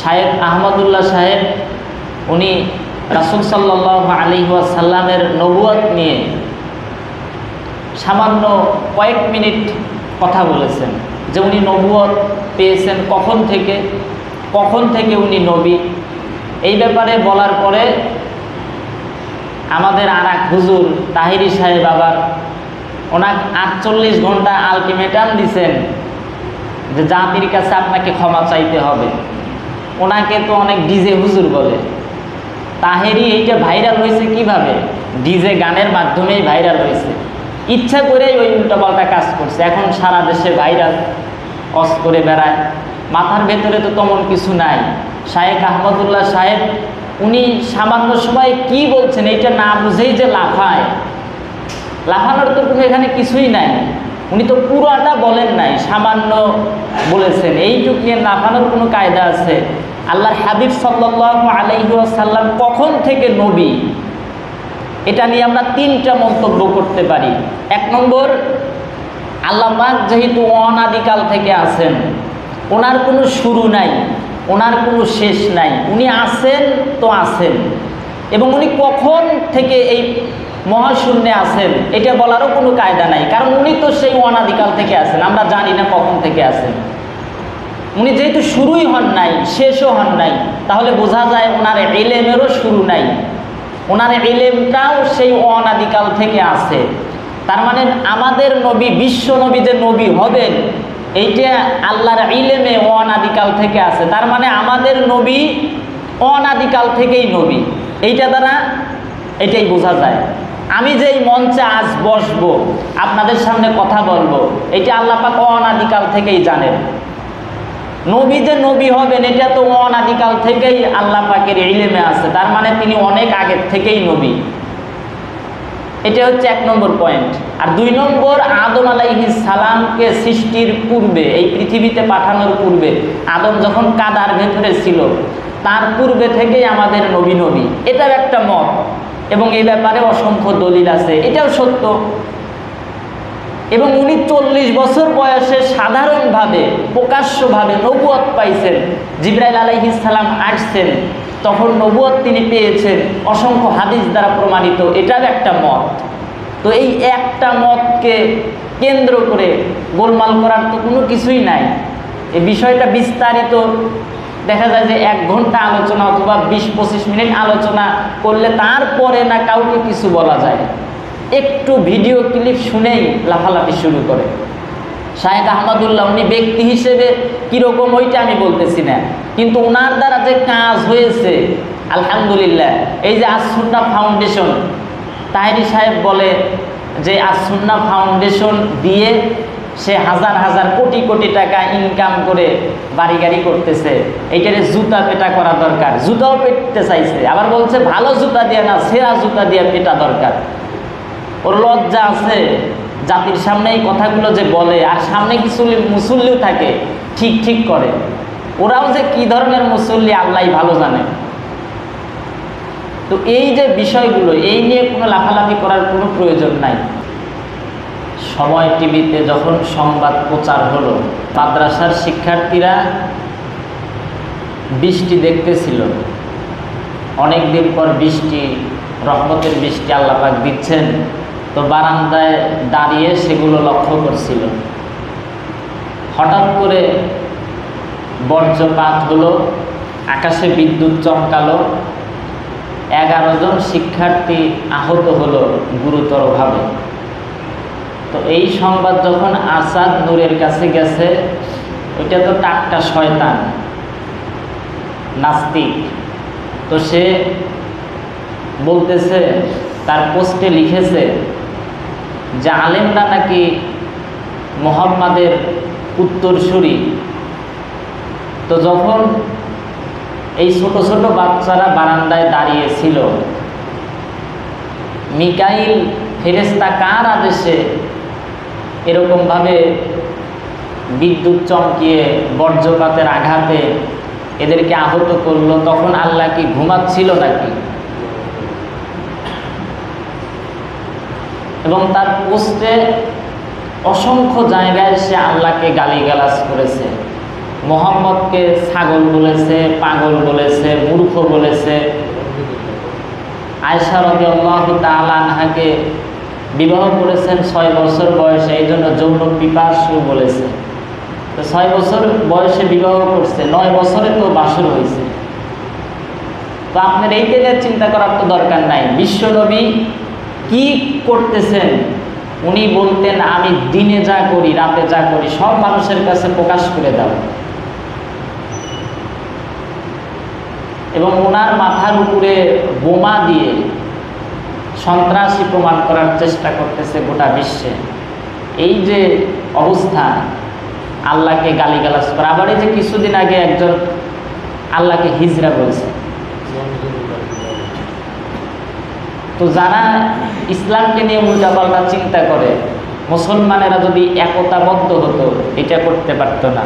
শাহেদ আহমদুল্লাহ সাহেব, উনি রাসুল সাল্লাহ আলী সাল্লামের নবুয়াত নিয়ে সামান্য কয়েক মিনিট কথা বলেছেন যে উনি নবুয়ত পেয়েছেন কখন থেকে কখন থেকে উনি নবী। এই ব্যাপারে বলার পরে আমাদের আর এক হুজুর তাহিরি সাহেব আবার ওনাকে আটচল্লিশ ঘণ্টা আলটিমেটাম দিছেন যে জাতির কাছে আপনাকে ক্ষমা চাইতে হবে। ওনাকে তো অনেক ডিজে হুজুর বলে। তাহেরি এইটা ভাইরাল হয়েছে কীভাবে? ডিজে গানের মাধ্যমেই ভাইরাল হয়েছে। ইচ্ছা করেই ওই উল্টাপাল্টা কাজ করছে। এখন সারা দেশে ভাইরাল অস করে বেড়ায়। মাথার ভেতরে তো তেমন কিছু নাই। শায়েক আহমদুল্লাহ সাহেব, উনি সামান্য সময় কি বলছেন এইটা না বুঝেই যে লাফায়। লাফানোর তো এখানে কিছুই নাই। উনি তো পুরোটা বলেন নাই, সামান্য বলেছেন। এইটুক নিয়ে লাফানোর কোনো কায়দা আছে? আল্লাহর হাবিব সাল্লাহ আলাইসাল্লাম কখন থেকে নবী? এটা নিয়ে আমরা তিনটা মন্তব্য করতে পারি। এক নম্বর, আল্লাহ পাক যেহেতু অনাদিকাল থেকে আছেন, ওনার কোনো শুরু নাই, ওনার কোনো শেষ নাই। উনি আছেন তো আছেন। এবং উনি কখন থেকে এই মহাশূন্যে আছেন, এটা বলারও কোনো কায়দা নাই। কারণ উনি তো সেই অনাদিকাল থেকে আছেন, আমরা জানি না কখন থেকে আছেন। উনি যেহেতু শুরুই হন নাই, শেষও হন নাই, তাহলে বোঝা যায় ওনার এলেমেরও শুরু নাই। ওনার এলেমটাও সেই অনাদিকাল থেকে আছে। তার মানে আমাদের নবী, বিশ্ব নবী যে নবী হবেন, এইটা আল্লাহর ইলেমে অনাদিকাল থেকে আছে। তার মানে আমাদের নবী অনাদিকাল থেকেই নবী। এইটা দ্বারা এটাই বোঝা যায়। আমি যে এই মঞ্চে আজ বসবো, আপনাদের সামনে কথা বলব, এটা আল্লাহ পাক অনাদিকাল থেকেই জানেন। নবী যে নবী হবেন, এটা তো অনাদিকাল থেকেই আল্লাহ পাকের ইলেমে আছে, তার মানে তিনি অনেক আগের থেকেই নবী। এটা হচ্ছে এক নম্বর পয়েন্ট। আর দুই নম্বর, আদম আলাইহি সালামকে সৃষ্টির পূর্বে, এই পৃথিবীতে পাঠানোর পূর্বে, আদম যখন কাদার ভেতরে ছিল, তার পূর্বে থেকেই আমাদের নবী নবী। এটার একটা মত। এবং এই ব্যাপারে অসংখ্য দলিল আছে। এটাও সত্য। এবং উনি চল্লিশ বছর বয়সে সাধারণভাবে, প্রকাশ্যভাবে নবুয়ত পাইছেন। জিব্রাইল সালাম আসছেন। তখন নবুয়ত তিনি পেয়েছেন অসংখ্য হাদিস দ্বারা প্রমাণিত। এটার একটা মত। তো এই একটা মতকে কেন্দ্র করে গোলমাল করার তো কোনো কিছুই নাই। এই বিষয়টা বিস্তারিত দেখা যায় যে এক ঘণ্টা আলোচনা অথবা বিশ পঁচিশ মিনিট আলোচনা করলে তারপরে না কাউকে কিছু বলা যায়। একটু ভিডিও ক্লিপ শুনেই লাফালাফি শুরু করে। শাহেদ আহমদুল্লাহ উনি ব্যক্তি হিসেবে কীরকম ওইটা আমি বলতেছি না। কিন্তু ওনার দ্বারা যে কাজ হয়েছে, আলহামদুলিল্লাহ, এই যে আসুন্না ফাউন্ডেশন, তাহেরি সাহেব বলে যে আসুন্না ফাউন্ডেশন দিয়ে সে হাজার হাজার কোটি কোটি টাকা ইনকাম করে বাড়ি গাড়ি করতেছে। এইটারে জুতা পেটা করা দরকার। জুতাও পেটতে চাইছে। আবার বলছে, ভালো জুতা দিয়ে না, সেরা জুতা দিয়ে পেটা দরকার। ওর লজ্জা আছে। জাতির সামনে এই কথাগুলো যে বলে, আর সামনে কিছু মুসল্লিও থাকে, ঠিক ঠিক করে। ওরাও যে কি ধরনের মুসল্লি, আল্লাহ ভালো জানে। তো এই যে বিষয়গুলো, এই নিয়ে কোনো লাফালাফি করার কোনো প্রয়োজন নাই। সময় টিভিতে যখন সংবাদ প্রচার হলো, মাদ্রাসার শিক্ষার্থীরা বৃষ্টি দেখতেছিল। অনেক দিন পর বৃষ্টি, রহমতের বৃষ্টি আল্লাপাক দিচ্ছেন। তো বারান্দায় দাঁড়িয়ে সেগুলো লক্ষ্য করছিল। হঠাৎ করে বর্জ্যপাত হলো, আকাশে বিদ্যুৎ চমকালো। এগারো জন শিক্ষার্থী আহত হলো গুরুতরভাবে। তো এই সংবাদ যখন আসাদ নূরের কাছে গেছে ওইটা তো টাটকা শয়তান, নাস্তিক। তো সে বলতেছে, তার পোস্টে লিখেছে, যে আলেমরা নাকি মোহাম্মদের উত্তরসূরি। তো যখন এই ছোট ছোট বাচ্চারা বারান্দায় দাঁড়িয়েছিল, মিকাইল ফেরেস্তা কার আদেশে এরকমভাবে বিদ্যুৎ চমকিয়ে বর্জ্যপাতের আঘাতে এদেরকে আহত করল, তখন আল্লাহ কি ঘুমাচ্ছিল নাকি? এবং তার পোস্টে অসংখ্য জায়গায় সে আল্লাহকে গালিগালাজ করেছে। মোহাম্মদকে ছাগল বলেছে, পাগল বলেছে, মূর্খ বলেছে। আয়সা রবি আল্লাহ তালাহাকে বিবাহ করেছেন ছয় বছর বয়সে এই জন্য যৌন পিপাসু বলেছে। তো ছয় বছর বয়সে বিবাহ করছে, নয় বছরে তো বাসর হয়েছে। তো আপনার এই দিকে চিন্তা করার তো দরকার নাই। বিশ্বনবী কি করতেছেন? উনি বলতেন, আমি দিনে যা করি, রাতে যা করি, সব মানুষের কাছে প্রকাশ করে দাও। এবং ওনার মাথার উপরে বোমা দিয়ে সন্ত্রাসী প্রমাণ করার চেষ্টা করতেছে গোটা বিশ্বে। এই যে অবস্থা, আল্লাহকে গালিগালাজ করা। আবার এই যে কিছুদিন আগে একজন আল্লাহকে হিজরা বলছে। তো যারা ইসলামকে নিয়ে উল্টাপাল্টা চিন্তা করে, মুসলমানেরা যদি একতাবদ্ধ হতো, এটা করতে পারতো না।